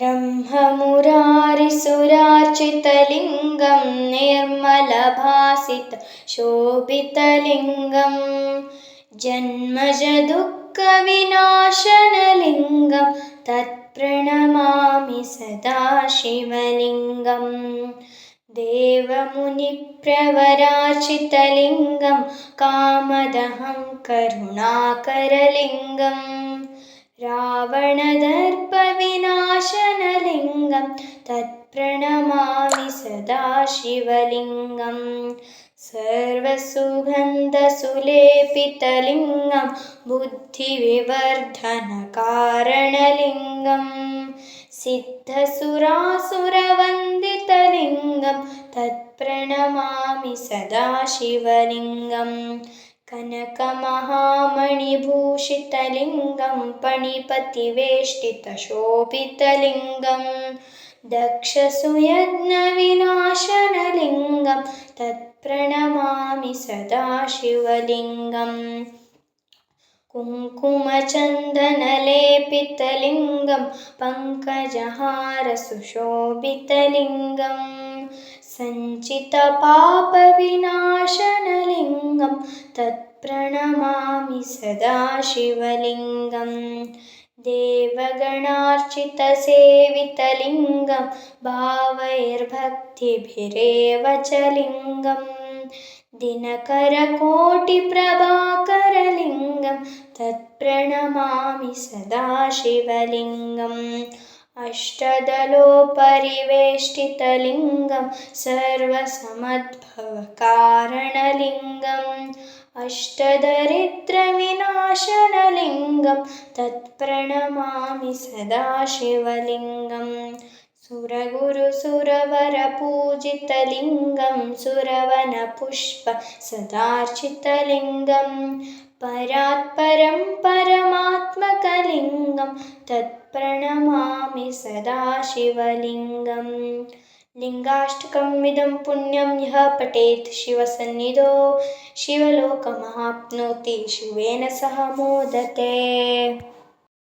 ब्रह्ममुरारिसुरार्चितलिङ्गं निर्मलभासित शोभितलिङ्गं जन्मजदुःखविनाशनलिङ्गं तत्प्रणमामि सदा शिवलिङ्गम् देवमुनिप्रवरार्चितलिङ्गं कामदहं करुणाकरलिङ्गम् तत्प्रणमामि सदा शिवलिङ्गं सर्वसुगन्धसुलेपितलिङ्गं बुद्धिविवर्धनकारणलिङ्गं सिद्धसुरासुरवन्दितलिङ्गं तत्प्रणमामि सदा शिवलिङ्गम् कनकमहामणिभूषितलिङ्गं पणिपतिवेष्टितशोभितलिङ्गं दक्षसुयज्ञविनाशनलिङ्गं तत्प्रणमामि सदा शिवलिङ्गम् कुङ्कुमचन्दनलेपितलिङ्गं पङ्कजहारसुशोभितलिङ्गं सञ्चितपापविनाशनलिङ्गं तत्प्रणमामि सदा शिवलिङ्गं देवगणार्चितसेवितलिङ्गं भावैर्भक्तिभिरेव च लिङ्गं दिनकरकोटिप्रभाकरलिङ्गं तत्प्रणमामि सदा शिवलिङ्गम् अष्टदलोपरिवेष्टितलिङ्गं सर्वसमद्भवकारणलिङ्गम् अष्टदरिद्रविनाशनलिङ्गं तत्प्रणमामि सदा सुरगुरुसुरवरपूजितलिङ्गं सुरवनपुष्पसदार्चितलिङ्गं परात्परं परमात्मकलिङ्गं तत्प्रणमामि सदा शिवलिङ्गम् लिङ्गाष्टकमिदं पुण्यं यः पठेत् शिवसन्निधौ। शिवलोकमाप्नोति शिवेन सह मोदते